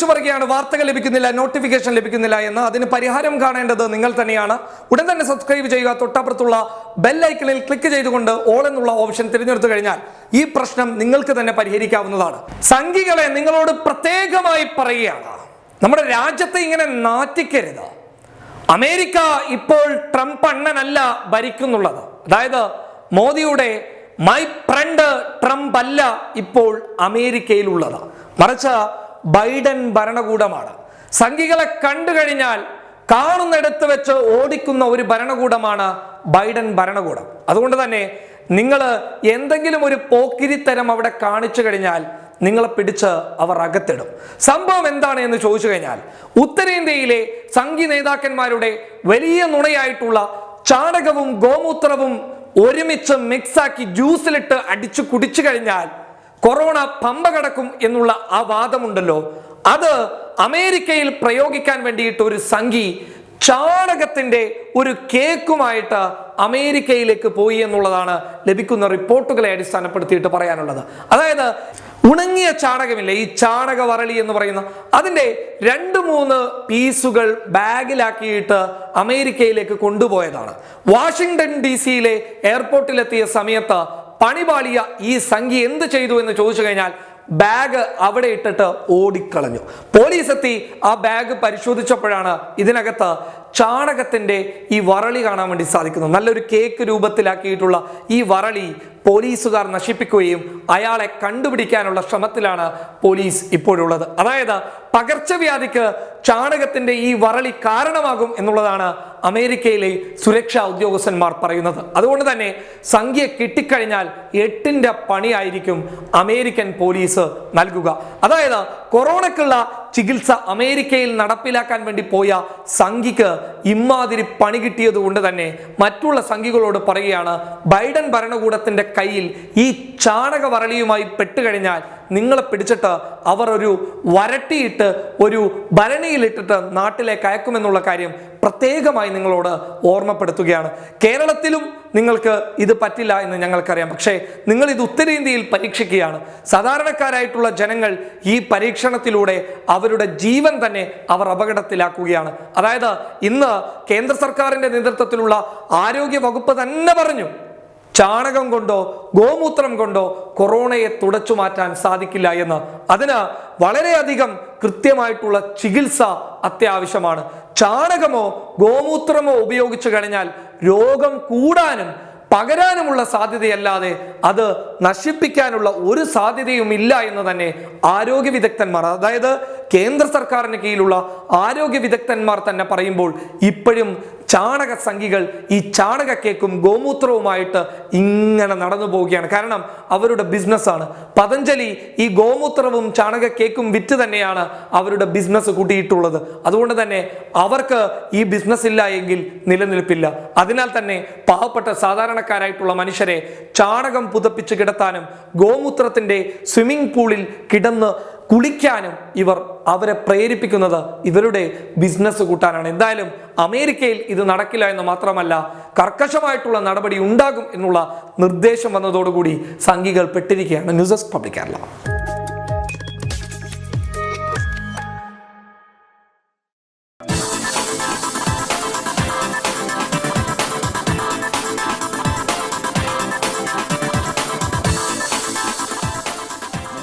വിളിച്ചു പറയുകയാണ് വാർത്തകൾ ലഭിക്കുന്നില്ല നോട്ടിഫിക്കേഷൻ ലഭിക്കുന്നില്ല എന്ന് അതിന് പരിഹാരം കാണേണ്ടത് നിങ്ങൾ തന്നെയാണ്. ഉടൻ തന്നെ സബ്സ്ക്രൈബ് ചെയ്യുക. തൊട്ടപ്പുറത്തുള്ള ബെല്ലൈക്കണിൽ ക്ലിക്ക് ചെയ്തുകൊണ്ട് ഓൾ എന്നുള്ള ഓപ്ഷൻ തിരഞ്ഞെടുത്തു കഴിഞ്ഞാൽ ഈ പ്രശ്നം നിങ്ങൾക്ക് തന്നെ പരിഹരിക്കാവുന്നതാണ്. സംഘികളെ നിങ്ങളോട് പ്രത്യേകമായി പറയുകയാണ്. നമ്മുടെ രാജ്യത്തെ ഇങ്ങനെ നാറ്റിക്കരുത്. അമേരിക്ക ഇപ്പോൾ ട്രംപ് അണ്ണനല്ല ഭരിക്കുന്നുള്ളത്. അതായത് മോദിയുടെ മൈ ഫ്രണ്ട് ട്രംപ് അല്ല ഇപ്പോൾ അമേരിക്കയിലുള്ളത്. മറിച്ച് ബൈഡൻ ഭരണകൂടമാണ്. സംഘികളെ കണ്ടു കഴിഞ്ഞാൽ കാണുന്നിടത്ത് വെച്ച് ഓടിക്കുന്ന ഒരു ഭരണകൂടമാണ് ബൈഡൻ ഭരണകൂടം. അതുകൊണ്ട് തന്നെ നിങ്ങൾ എന്തെങ്കിലും ഒരു പോക്കിരിത്തരം അവിടെ കാണിച്ചു കഴിഞ്ഞാൽ നിങ്ങളെ പിടിച്ച് അവർ അകത്തിടും. സംഭവം എന്താണ് എന്ന് ചോദിച്ചു കഴിഞ്ഞാൽ ഉത്തരേന്ത്യയിലെ സംഘി നേതാക്കന്മാരുടെ വലിയ നുണയായിട്ടുള്ള ചാണകവും ഗോമൂത്രവും ഒരുമിച്ച് മിക്സാക്കി ജ്യൂസിലിട്ട് അടിച്ചു കുടിച്ചു കഴിഞ്ഞാൽ കൊറോണ പമ്പ കടക്കും എന്നുള്ള ആ വാദമുണ്ടല്ലോ. അത് അമേരിക്കയിൽ പ്രയോഗിക്കാൻ വേണ്ടിയിട്ട് ഒരു സംഘി ചാണകത്തിന്റെ ഒരു കേക്കുമായിട്ട് അമേരിക്കയിലേക്ക് പോയി എന്നുള്ളതാണ് ലഭിക്കുന്ന റിപ്പോർട്ടുകളെ അടിസ്ഥാനപ്പെടുത്തിയിട്ട് പറയാനുള്ളത്. അതായത് ഉണങ്ങിയ ചാണകമില്ല ഈ ചാണക വരളി എന്ന് പറയുന്ന അതിന്റെ രണ്ട് മൂന്ന് പീസുകൾ ബാഗിലാക്കിയിട്ട് അമേരിക്കയിലേക്ക് കൊണ്ടുപോയതാണ്. വാഷിങ്ടൺ ഡി സിയിലെ എയർപോർട്ടിലെത്തിയ സമയത്ത് പണിപാളിയ ഈ സംഖ്യ എന്ത് ചെയ്തു എന്ന് ചോദിച്ചു കഴിഞ്ഞാൽ ബാഗ് അവിടെ ഇട്ടിട്ട് ഓടിക്കളഞ്ഞു. പോലീസ് എത്തി ആ ബാഗ് പരിശോധിച്ചപ്പോഴാണ് ഇതിനകത്ത് ചാണകത്തിന്റെ ഈ വറളി കാണാൻ വേണ്ടി സാധിക്കുന്നത് നല്ലൊരു കേക്ക് രൂപത്തിലാക്കിയിട്ടുള്ള ഈ വറളി പോലീസുകാർ നശിപ്പിക്കുകയും അയാളെ കണ്ടുപിടിക്കാനുള്ള ശ്രമത്തിലാണ് പോലീസ് ഇപ്പോഴുള്ളത്. അതായത് പകർച്ചവ്യാധിക്ക് ചാണകത്തിന്റെ ഈ വറളി കാരണമാകും എന്നുള്ളതാണ് അമേരിക്കയിലെ സുരക്ഷാ ഉദ്യോഗസ്ഥന്മാർ പറയുന്നത്. അതുകൊണ്ട് തന്നെ സംഖ്യ കിട്ടിക്കഴിഞ്ഞാൽ എട്ടിന്റെ പണിയായിരിക്കും അമേരിക്കൻ പോലീസ് നൽകുക. അതായത് കൊറോണക്കുള്ള ചികിത്സ അമേരിക്കയിൽ നടപ്പിലാക്കാൻ വേണ്ടി പോയ സംഘിക്ക് ഇമ്മാതിരി പണി കിട്ടിയത് കൊണ്ട് തന്നെ മറ്റുള്ള സംഘികളോട് പറയുകയാണ് ബൈഡൻ ഭരണകൂടത്തിന്റെ കയ്യിൽ ഈ ചാണക വരളിയുമായി പെട്ടുകഴിഞ്ഞാൽ നിങ്ങളെ പിടിച്ചിട്ട് അവർ ഒരു വരട്ടിയിട്ട് ഒരു ഭരണിയിലിട്ടിട്ട് നാട്ടിലേക്ക് അയക്കുമെന്നുള്ള കാര്യം പ്രത്യേകമായി നിങ്ങളോട് ഓർമ്മപ്പെടുത്തുകയാണ്. കേരളത്തിലും നിങ്ങൾക്ക് ഇത് പറ്റില്ല എന്ന് ഞങ്ങൾക്കറിയാം. പക്ഷേ നിങ്ങൾ ഇത് ഉത്തരേന്ത്യയിൽ പരീക്ഷിക്കുകയാണ്. സാധാരണക്കാരായിട്ടുള്ള ജനങ്ങൾ ഈ പരീക്ഷണത്തിലൂടെ അവരുടെ ജീവൻ തന്നെ അവർ അപകടത്തിലാക്കുകയാണ്. അതായത് ഇന്ന് കേന്ദ്ര സർക്കാരിന്റെ നേതൃത്വത്തിലുള്ള ആരോഗ്യ വകുപ്പ് തന്നെ പറഞ്ഞു ചാണകം കൊണ്ടോ ഗോമൂത്രം കൊണ്ടോ കൊറോണയെ തുടച്ചു മാറ്റാൻ സാധിക്കില്ല എന്ന്. അതിന് വളരെയധികം കൃത്യമായിട്ടുള്ള ചികിത്സ അത്യാവശ്യമാണ്. ചാണകമോ ഗോമൂത്രമോ ഉപയോഗിച്ചു കഴിഞ്ഞാൽ രോഗം കൂടാനും പകരാനുമുള്ള സാധ്യതയല്ലാതെ അത് നശിപ്പിക്കാനുള്ള ഒരു സാധ്യതയും ഇല്ല എന്ന് തന്നെ ആരോഗ്യ വിദഗ്ധന്മാർ അതായത് കേന്ദ്ര സർക്കാരിന് കീഴിലുള്ള ആരോഗ്യ വിദഗ്ധന്മാർ തന്നെ പറയുമ്പോൾ ഇപ്പോഴും ചാണക സംഖികൾ ഈ ചാണക കേക്കും ഗോമൂത്രവുമായിട്ട് ഇങ്ങനെ നടന്നു പോവുകയാണ്. കാരണം അവരുടെ ബിസിനസ്സാണ്. പതഞ്ജലി ഈ ഗോമൂത്രവും ചാണക കേക്കും വിറ്റ് തന്നെയാണ് അവരുടെ ബിസിനസ് കൂട്ടിയിട്ടുള്ളത്. അതുകൊണ്ട് തന്നെ അവർക്ക് ഈ ബിസിനസ് ഇല്ല എങ്കിൽ നിലനിൽപ്പില്ല. അതിനാൽ തന്നെ പാവപ്പെട്ട സാധാരണക്കാരായിട്ടുള്ള മനുഷ്യരെ ചാണകം പുതപ്പിച്ച് കിടത്താനും ഗോമൂത്രത്തിന്റെ സ്വിമ്മിംഗ് പൂളിൽ കിടന്ന് കുളിക്കാനും ഇവർ അവരെ പ്രേരിപ്പിക്കുന്നത് ഇവരുടെ ബിസിനസ് കൂട്ടാനാണ്. എന്തായാലും അമേരിക്കയിൽ ഇത് നടക്കില്ല എന്ന് മാത്രമല്ല കർക്കശമായിട്ടുള്ള നടപടി ഉണ്ടാകും എന്നുള്ള നിർദ്ദേശം വന്നതോടുകൂടി സംഘികൾ പെട്ടിരിക്കുകയാണ്. News desk public Kerala.